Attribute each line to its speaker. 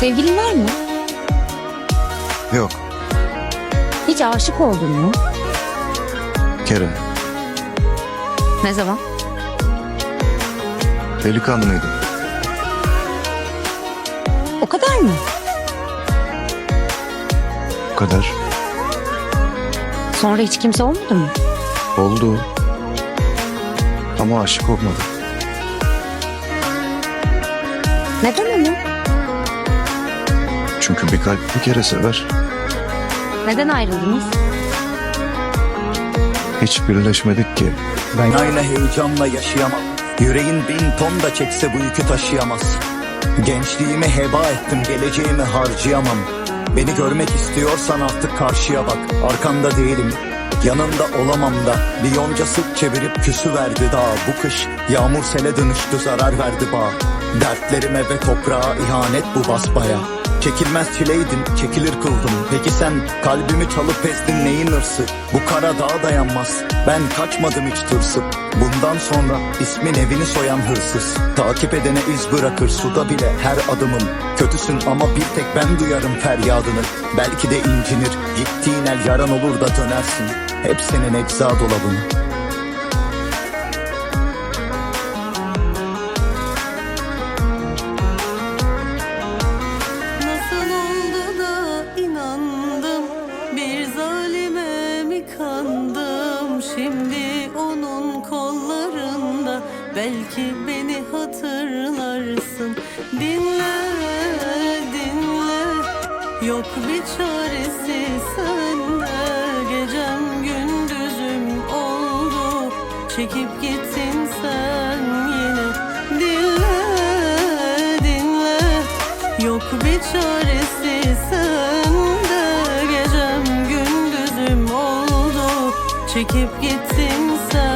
Speaker 1: Sevgilin var mı?
Speaker 2: Yok.
Speaker 1: Hiç aşık oldun mu?
Speaker 2: Kere.
Speaker 1: Ne zaman?
Speaker 2: Delikanlıydım.
Speaker 1: O kadar mı?
Speaker 2: Bu kadar.
Speaker 1: Sonra hiç kimse olmadı mı?
Speaker 2: Oldu. Ama aşık olmadım.
Speaker 1: Neden onu?
Speaker 2: Bir kalp bir kere sever.
Speaker 1: Neden ayrıldınız?
Speaker 2: Hiç birleşmedik ki.
Speaker 3: Ben aynı heyecanla yaşayamam. Yüreğin bin ton da çekse bu yükü taşıyamaz. Gençliğimi heba ettim geleceğimi harcayamam. Beni görmek istiyorsan artık karşıya bak. Arkanda değilim Yanında olamam da. Bir yonca sık çevirip küsü verdi daha Bu kış yağmur sele dönüştü zarar verdi bağ. Dertlerime ve toprağa ihanet bu basbaya Çekilmez çileydin, çekilir kıldım. Peki sen kalbimi çalıp ezdin neyin hırsı? Bu kara dağa dayanmaz. Ben kaçmadım hiç tırsıp. Bundan sonra ismin evini soyan hırsız. Takip edene iz bırakır suda bile her adımım. Kötüsün ama bir tek ben duyarım feryadını. Belki de incinir, gittiğin el yaran olur da dönersin. Hep senin ecza dolabın.
Speaker 4: Zalime mi kandım Şimdi onun kollarında Belki beni hatırlarsın. Dinle dinle. Yok bir çaresi sende. Gecem gündüzüm oldu. Çekip gittin sen yine. Dinle dinle. Yok bir çaresi sende Çekip gittin sen.